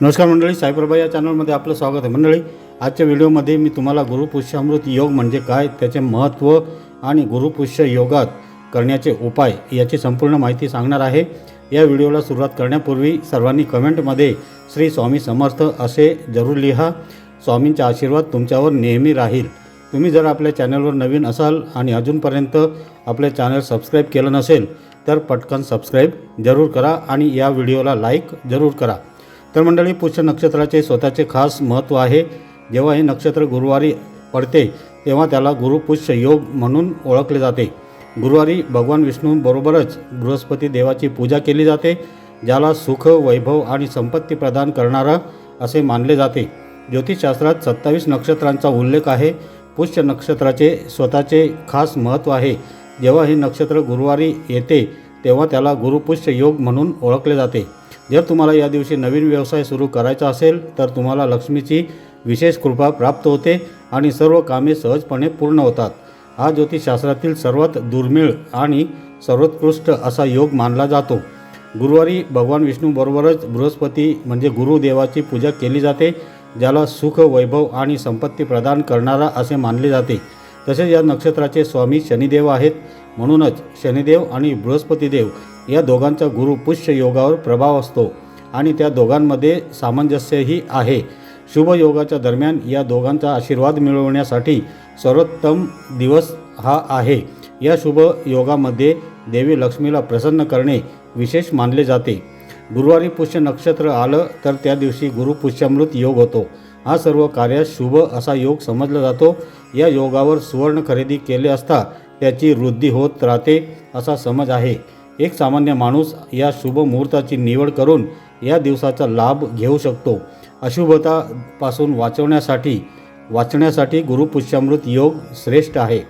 नमस्कार मंडळी साईप्रभा या चॅनलमध्ये आपलं स्वागत आहे. मंडळी आजच्या व्हिडिओमध्ये मी तुम्हाला गुरुपुष्यामृत योग म्हणजे काय त्याचे महत्त्व आणि गुरुपुष्य योगात करण्याचे उपाय याची संपूर्ण माहिती सांगणार आहे. या व्हिडिओला सुरुवात करण्यापूर्वी सर्वांनी कमेंटमध्ये श्री स्वामी समर्थ असे जरूर लिहा. स्वामींचा आशीर्वाद तुमच्यावर नेहमी राहील. तुम्ही जर आपल्या चॅनलवर नवीन असाल आणि अजूनपर्यंत आपले चॅनल सबस्क्राईब केलं नसेल तर पटकन सबस्क्राईब जरूर करा आणि या व्हिडिओला लाईक जरूर करा. तर मंडळी पुष्य नक्षत्राचे स्वतःचे खास महत्त्व आहे. जेव्हा हे नक्षत्र गुरुवारी पडते तेव्हा त्याला गुरुपुष्य योग म्हणून ओळखले जाते. गुरुवारी भगवान विष्णूंबरोबरच बृहस्पती देवाची पूजा केली जाते ज्याला सुख वैभव आणि संपत्ती प्रदान करणारा असे मानले जाते. ज्योतिषशास्त्रात सत्तावीस नक्षत्रांचा उल्लेख आहे. पुष्य नक्षत्राचे स्वतःचे खास महत्त्व आहे. जेव्हा हे नक्षत्र गुरुवारी येते तेव्हा त्याला गुरुपुष्य योग म्हणून ओळखले जाते. जर तुम्हाला या दिवशी नवीन व्यवसाय सुरू करायचा असेल तर तुम्हाला लक्ष्मीची विशेष कृपा प्राप्त होते आणि सर्व कामे सहजपणे पूर्ण होतात. हा ज्योतिषशास्त्रातील सर्वात दुर्मिळ आणि सर्वोत्कृष्ट असा योग मानला जातो. गुरुवारी भगवान विष्णूबरोबरच बृहस्पती म्हणजे गुरुदेवाची पूजा केली जाते ज्याला सुख वैभव आणि संपत्ती प्रदान करणारा असे मानले जाते. तसेच या नक्षत्राचे स्वामी शनिदेव आहेत. म्हणूनच शनिदेव आणि बृहस्पतीदेव या दोघांचा गुरु पुष्य योगावर प्रभाव असतो आणि त्या दोघांमध्ये सामंजस्यही आहे. शुभ योगाच्या दरम्यान या दोघांचा आशीर्वाद मिळवण्यासाठी सर्वोत्तम दिवस हा आहे. या शुभ योगामध्ये देवी लक्ष्मीला प्रसन्न करणे विशेष मानले जाते. गुरुवारी पुष्य नक्षत्र आलं तर त्या दिवशी गुरुपुष्यामृत योग होतो. हा सर्व कार्यात शुभ असा योग समजला जातो. या योगावर सुवर्ण खरेदी केले असता त्याची वृद्धी होत राहते असा समज आहे. एक सामान्य माणूस या शुभ मुहूर्ताची निवड करून या दिवसाचा लाभ घेऊ शकतो. अशुभतापासून वाचवण्यासाठी वाचण्यासाठी गुरुपुष्यामृत योग श्रेष्ठ आहे.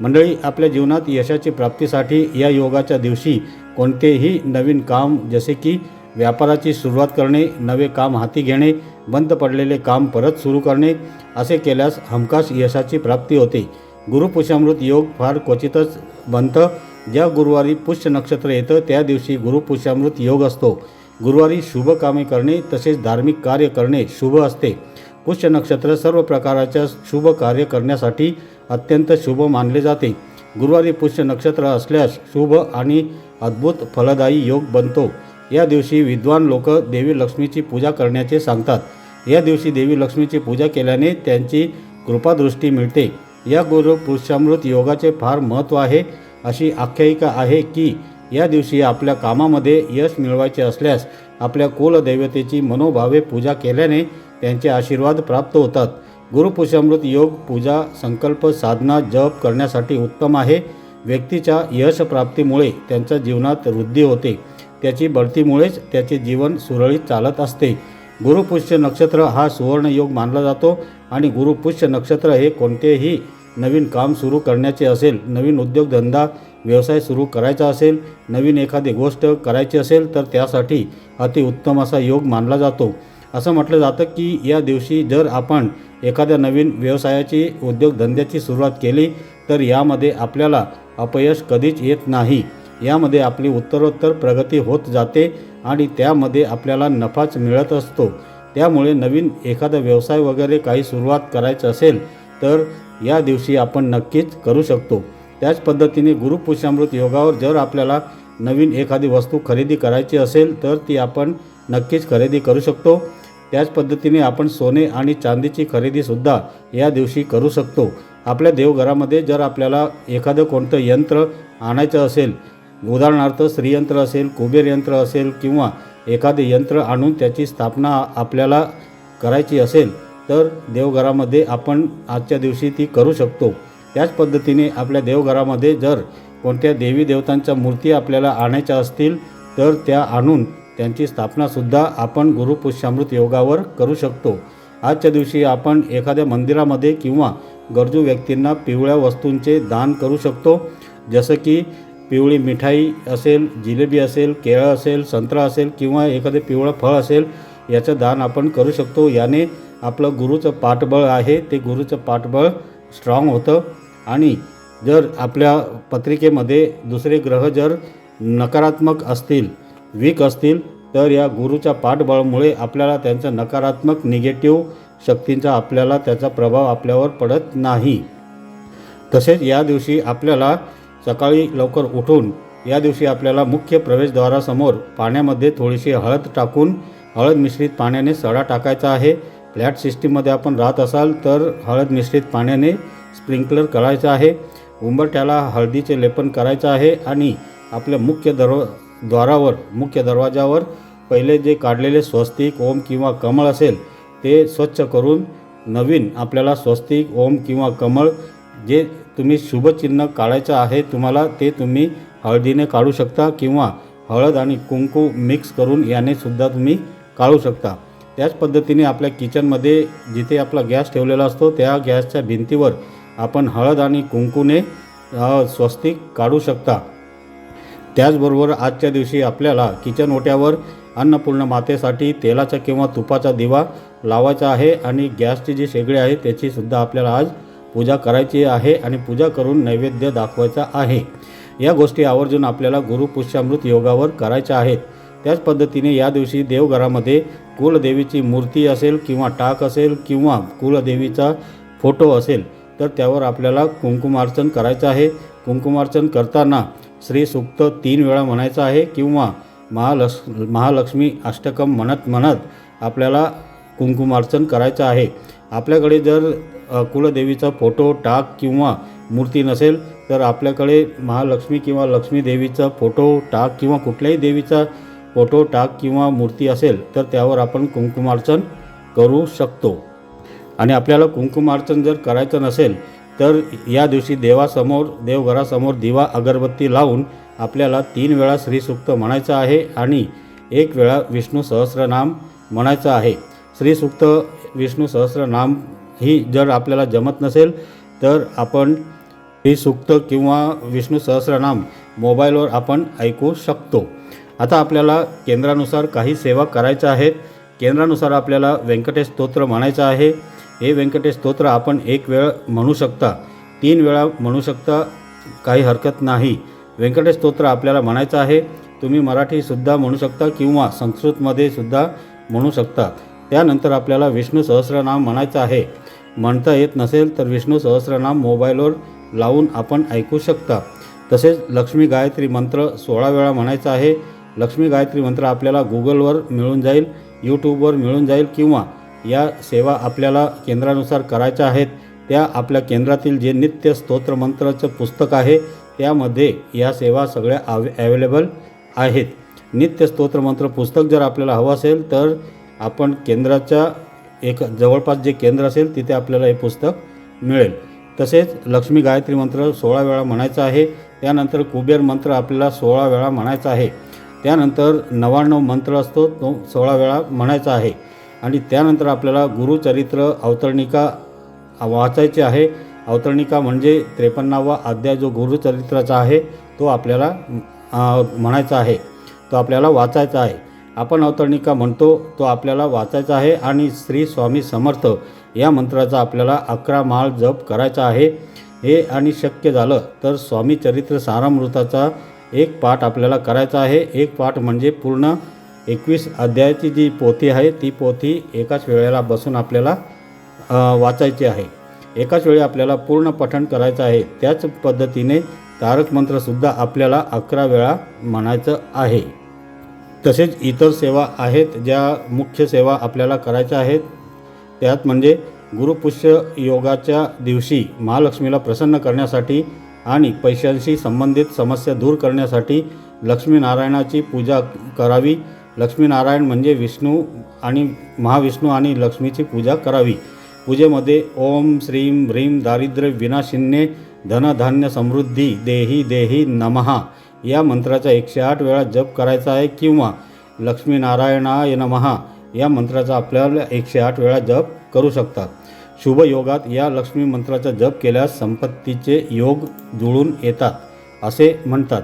मंडळी आपल्या जीवनात यशाची प्राप्तीसाठी या योगाच्या दिवशी कोणतेही नवीन काम जसे की व्यापाराची सुरुवात करणे नवे काम हाती घेणे बंद पडलेले काम परत सुरू करणे असे केल्यास हमखास यशाची प्राप्ती होते. गुरुपुष्यामृत योग फार क्वचितच बनतं ज्या गुरुवारी पुष्य नक्षत्र येतं त्या दिवशी गुरुपुष्यामृत योग असतो. गुरुवारी शुभ कामे करणे तसेच धार्मिक कार्य करणे शुभ असते. पुष्य नक्षत्र सर्व प्रकारच्या शुभ कार्य करण्यासाठी अत्यंत शुभ मानले जाते. गुरुवारी पुष्य नक्षत्र असल्यास शुभ आणि अद्भुत फलदायी योग बनतो. या दिवशी विद्वान लोक देवी लक्ष्मीची पूजा करण्याचे सांगतात. या दिवशी देवी लक्ष्मीची पूजा केल्याने त्यांची कृपादृष्टी मिळते. या गुरु पुरुषामृत योगाचे फार महत्त्व आहे. अशी आख्यायिका आहे की या दिवशी आपल्या कामामध्ये यश मिळवायचे असल्यास आपल्या कुलदैवतेची मनोभावे पूजा केल्याने त्यांचे आशीर्वाद प्राप्त होतात. गुरुपुषामृत योग पूजा संकल्प साधना जप करण्यासाठी उत्तम आहे. व्यक्तीच्या यशप्राप्तीमुळे त्यांच्या जीवनात वृद्धी होते. त्याची बढतीमुळेच त्याचे जीवन सुरळीत चालत असते. गुरुपुष्य नक्षत्र हा सुवर्णयोग मानला जातो आणि गुरुपुष्य नक्षत्र हे कोणतेही नवीन काम सुरू करण्याचे असेल नवीन उद्योगधंदा व्यवसाय सुरू करायचा असेल नवीन एखादी गोष्ट करायची असेल तर त्यासाठी अतिउत्तम असा योग मानला जातो. असं म्हटलं जातं की या दिवशी जर आपण एखाद्या नवीन व्यवसायाची उद्योगधंद्याची सुरुवात केली तर यामध्ये आपल्याला अपयश कधीच येत नाही. यामध्ये आपली उत्तरोत्तर प्रगती होत जाते आणि त्यामध्ये आपल्याला नफाच मिळत असतो. त्यामुळे नवीन एखादा व्यवसाय वगैरे काही सुरुवात करायचं असेल तर या दिवशी आपण नक्कीच करू शकतो. त्याच पद्धतीने गुरुपुष्यामृत योगावर जर आपल्याला नवीन एखादी वस्तू खरेदी करायची असेल तर ती आपण नक्कीच खरेदी करू शकतो. त्याच पद्धतीने आपण सोने आणि चांदीची खरेदीसुद्धा या दिवशी करू शकतो. आपल्या देवघरामध्ये जर आपल्याला एखादं कोणतं यंत्र आणायचं असेल उदाहरणार्थ स्त्रीयंत्र असेल कुबेर यंत्र असेल किंवा एखादे यंत्र आणून त्याची स्थापना आपल्याला करायची असेल तर देवघरामध्ये आपण आजच्या दिवशी ती करू शकतो. त्याच पद्धतीने आपल्या देवघरामध्ये जर कोणत्या देवी देवतांच्या मूर्ती आपल्याला आणायच्या असतील तर त्या आणून त्यांची स्थापनासुद्धा आपण गुरुपुष्यामृत योगावर करू शकतो. आजच्या दिवशी आपण एखाद्या मंदिरामध्ये किंवा गरजू व्यक्तींना पिवळ्या वस्तूंचे दान करू शकतो. जसं की पिवळी मिठाई असेल जिलेबी असेल केळं असेल संत्रा असेल किंवा एखादे पिवळं फळ असेल याचं दान आपण करू शकतो. याने आपलं गुरुचं पाठबळ आहे ते गुरुचं पाठबळ स्ट्रॉंग होतं. आणि जर आपल्या पत्रिकेमध्ये दुसरे ग्रह जर नकारात्मक असतील वीक असतील तर या गुरुच्या पाठबळामुळे आपल्याला त्यांचा नकारात्मक निगेटिव्ह शक्तींचा आपल्याला त्याचा प्रभाव आपल्यावर पडत नाही. तसेच या दिवशी आपल्याला सकाळी लवकर उठून या दिवशी आपल्याला मुख्य प्रवेशद्वारासमोर पाण्यामध्ये थोडीशी हळद टाकून हळद मिश्रित पाण्याने सडा टाकायचा आहे. फ्लॅट सिस्टीममध्ये आपण राहत असाल तर हळद मिश्रित पाण्याने स्प्रिंकलर करायचं आहे. उंबरठ्याला हळदीचे लेपन करायचं आहे आणि आपल्या मुख्य दरवा द्वारावर मुख्य दरवाजावर पहिले जे काढलेले स्वस्तिक ओम किंवा कमळ असेल ते स्वच्छ करून नवीन आपल्याला स्वस्तिक ओम किंवा कमळ जे तुम्ही शुभचिन्ह काढायचं आहे तुम्हाला ते तुम्ही हळदीने काढू शकता किंवा हळद आणि कुंकू मिक्स करून याने सुद्धा तुम्ही काढू शकता. त्याच पद्धतीने आपल्या किचनमध्ये जिथे आपला गॅस ठेवलेला असतो त्या गॅसच्या भिंतीवर आपण हळद आणि कुंकूने स्वस्तिक काढू शकता. त्याचबरोबर आजच्या दिवशी आपल्याला किचन ओट्यावर अन्नपूर्ण मातेसाठी तेलाचा किंवा तुपाचा दिवा लावायचा आहे आणि गॅसची जी शेगडी आहे त्याचीसुद्धा आपल्याला आज पूजा करायची आहे आणि पूजा करून नैवेद्य दाखवायचा आहे. या गोष्टी आवर्जून आपल्याला गुरुपुष्यामृत योगावर करायच्या आहेत. त्याच पद्धतीने या दिवशी देवघरामध्ये कुलदेवीची मूर्ती असेल किंवा टाक असेल किंवा कुलदेवीचा फोटो असेल तर त्यावर आपल्याला कुंकुमार्चन करायचं आहे. कुंकुमार्चन करताना श्री सुक्त तीन वेळा म्हणायचं आहे किंवा महालक्ष महालक्ष्मी अष्टकम म्हणत म्हणत आपल्याला कुंकुमार्चन करायचं आहे. आपल्याकडे जर कुलदेवीचा फोटो टाक किंवा मूर्ती नसेल तर आपल्याकडे महालक्ष्मी किंवा लक्ष्मी देवीचा फोटो टाक किंवा कुठल्याही देवीचा फोटो टाक किंवा मूर्ती असेल तर त्यावर आपण कुंकुमार्चन करू शकतो. आणि आपल्याला कुंकुमार्चन जर करायचं नसेल तर या दिवशी देवासमोर देवघरासमोर दिवा अगरबत्ती लावून आपल्याला तीन वेळा श्रीसूक्त म्हणायचं आहे आणि एक वेळा विष्णू सहस्रनाम म्हणायचं आहे. श्रीसूक्त विष्णू सहस्रनाम ही जर आपल्याला जमत नसेल तर आपण श्रीसूक्त किंवा विष्णू सहस्रनाम मोबाईलवर आपण ऐकू शकतो. आता आपल्याला केंद्रानुसार काही सेवा करायच्या आहेत. केंद्रानुसार आपल्याला व्यंकटेश स्तोत्र म्हणायचं आहे. हे व्यंकटेश स्तोत्र आपण एक वेळ म्हणू शकता तीन वेळा म्हणू शकता काही हरकत नाही. व्यंकटेश स्तोत्र आपल्याला म्हणायचं आहे. तुम्ही मराठीसुद्धा म्हणू शकता किंवा संस्कृतमध्ये सुद्धा म्हणू शकता. त्यानंतर आपल्याला विष्णू सहस्रनाम म्हणायचं आहे. म्हणता येत नसेल तर विष्णू सहस्रनाम मोबाईलवर लावून आपण ऐकू शकता. तसेच लक्ष्मी गायत्री मंत्र सोळा वेळा म्हणायचा आहे. लक्ष्मी गायत्री मंत्र आपल्याला गुगलवर मिळून जाईल यूट्यूबवर मिळून जाईल किंवा या सेवा आपल्याला केंद्रानुसार करायच्या आहेत त्या आपल्या केंद्रातील जे नित्य स्तोत्रमंत्राचं पुस्तक आहे त्यामध्ये या सेवा सगळ्या आव ॲवेलेबल आहेत. नित्य स्तोत्रमंत्र पुस्तक जर आपल्याला हवं असेल तर आपण केंद्राच्या एक जवळपास जे केंद्र असेल तिथे आपल्याला हे पुस्तक मिळेल. तसेच लक्ष्मी गायत्री मंत्र सोळा वेळा म्हणायचा आहे त्यानंतर कुबेर मंत्र आपल्याला सोळा वेळा म्हणायचा आहे. त्यानंतर नव्याण्णव मंत्र असतो तो सोळा वेळा म्हणायचा आहे. आणि त्यानंतर आपल्याला गुरुचरित्र अवतरणिका वाचायची आहे. अवतरणिका म्हणजे त्रेपन्नावा अध्याय जो गुरुचरित्राचा आहे तो आपल्याला म्हणायचा आहे. तो आपल्याला वाचायचा आहे. आपण अवतरणिका म्हणतो तो आपल्याला वाचायचा आहे आणि श्री स्वामी समर्थ या मंत्राचा आपल्याला अकरा माळ जप करायचा आहे. हे आणि शक्य झालं तर स्वामी चरित्र सारामृताचा एक पाठ आपल्याला करायचा आहे. एक पाठ म्हणजे पूर्ण एकवीस अध्यायाची जी पोथी आहे ती पोथी एकाच वेळेला बसून आपल्याला वाचायची आहे. एकाच वेळी आपल्याला पूर्ण पठण करायचं आहे. त्याच पद्धतीने तारक मंत्रसुद्धा आपल्याला अकरा वेळा म्हणायचं आहे. तसेच इतर सेवा आहेत ज्या मुख्य सेवा आपल्याला करायच्या आहेत. त्यात म्हणजे गुरुपुष्य योगाच्या दिवशी महालक्ष्मीला प्रसन्न करण्यासाठी आणि पैशांशी संबंधित समस्या दूर करण्यासाठी लक्ष्मीनारायणाची पूजा करावी. लक्ष्मीनारायण म्हणजे विष्णू आणि महाविष्णू आणि लक्ष्मीची पूजा करावी. पूजेमध्ये ओम श्रीम ह्रीम दारिद्र्य विनाशिन्ने धनधान्य समृद्धी देही देही नमहा या मंत्राचा एकशे आठ वेळा जप करायचा आहे किंवा लक्ष्मीनारायणाय नमहा या मंत्राचा आपल्याला एकशे आठ वेळा जप करू शकतात. शुभ योगात या लक्ष्मी मंत्राचा जप केल्यास संपत्तीचे योग जुळून येतात असे म्हणतात.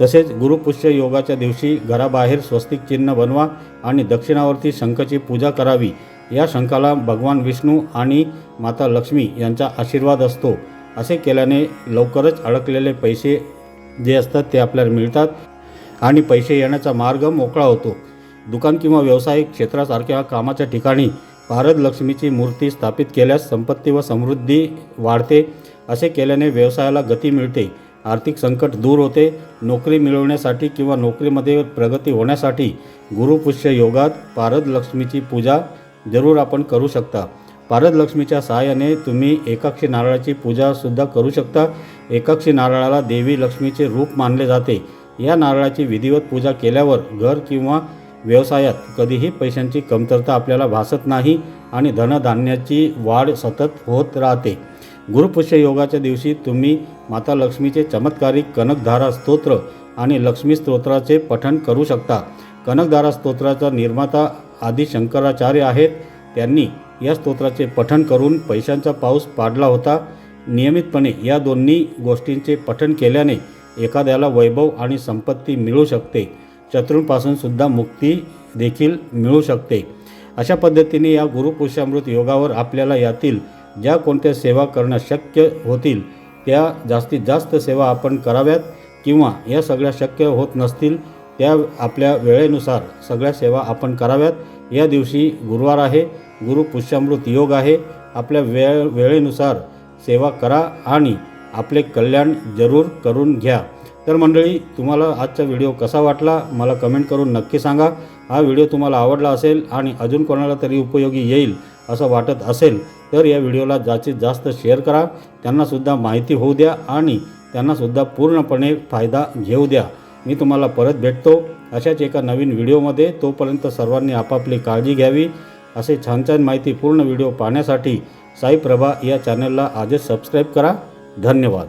तसेच गुरुपुष्य योगाच्या दिवशी घराबाहेर स्वस्तिक चिन्ह बनवा आणि दक्षिणावरती शंखाची पूजा करावी. या शंखाला भगवान विष्णू आणि माता लक्ष्मी यांचा आशीर्वाद असतो. असे केल्याने लवकरच अडकलेले पैसे जे असतात ते आपल्याला मिळतात आणि पैसे येण्याचा मार्ग मोकळा होतो. दुकान किंवा व्यावसायिक क्षेत्रासारख्या कामाच्या ठिकाणी पारद लक्ष्मीची मूर्ती स्थापित केल्यास संपत्ती व समृद्धी वाढते असे केल्याने व्यवसायाला गती मिळते आर्थिक संकट दूर होते नोकरी मिळवण्यासाठी किंवा नोकरीमध्ये प्रगती होण्यासाठी गुरुपुष्य योगात पारद लक्ष्मीची पूजा जरूर आपण करू शकता. पारद लक्ष्मीच्या सहाय्याने तुम्ही एकाक्षी नारळाची पूजासुद्धा करू शकता. एकाक्षी नारळाला देवी लक्ष्मीचे रूप मानले जाते. या नारळाची विधिवत पूजा केल्यावर घर किंवा व्यवसायात कधीही पैशांची कमतरता आपल्याला भासत नाही आणि धनधान्याची वाढ सतत होत राहते. गुरुपुष्य योगाच्या दिवशी तुम्ही माता लक्ष्मीचे चमत्कारिक कनकधारा स्तोत्र आणि लक्ष्मी स्तोत्राचे पठण करू शकता. कनकधारा स्तोत्राचा निर्माता आदी शंकराचार्य आहेत. त्यांनी या स्तोत्राचे पठण करून पैशांचा पाऊस पाडला होता. नियमितपणे या दोन्ही गोष्टींचे पठण केल्याने एखाद्याला वैभव आणि संपत्ती मिळू शकते. शत्रूंपासून सुद्धा मुक्ती देखील मिळू शकते. अशा पद्धतीने या गुरुपुरुषामृत योगावर आपल्याला यातील ज्या कोणत्या सेवा करणं शक्य होतील त्या जास्तीत जास्त सेवा आपण कराव्यात किंवा या सगळ्या शक्य होत नसतील त्या आपल्या वेळेनुसार सगळ्या सेवा आपण कराव्यात. या दिवशी गुरुवार आहे गुरुपुष्यामृत योग आहे. आपल्या वेळ वेळेनुसार सेवा करा आणि आपले कल्याण जरूर करून घ्या. तर मंडळी तुम्हाला आजचा व्हिडिओ कसा वाटला मला कमेंट करून नक्की सांगा. हा व्हिडिओ तुम्हाला आवडला असेल आणि अजून कोणाला तरी उपयोगी येईल असं वाटत असेल तर या व्हिडिओला जास्तीत जास्त शेअर करा. त्यांनासुद्धा माहिती होऊ द्या आणि त्यांनासुद्धा पूर्णपणे फायदा घेऊ द्या. मी तुम्हाला परत भेटतो अशाच एका नवीन व्हिडिओमध्ये. तोपर्यंत सर्वांनी आपापली काळजी घ्यावी. असे छान छान माहिती पूर्ण व्हिडिओ पाहण्यासाठी साई प्रभा या चॅनलला आजच सबस्क्राईब करा. धन्यवाद.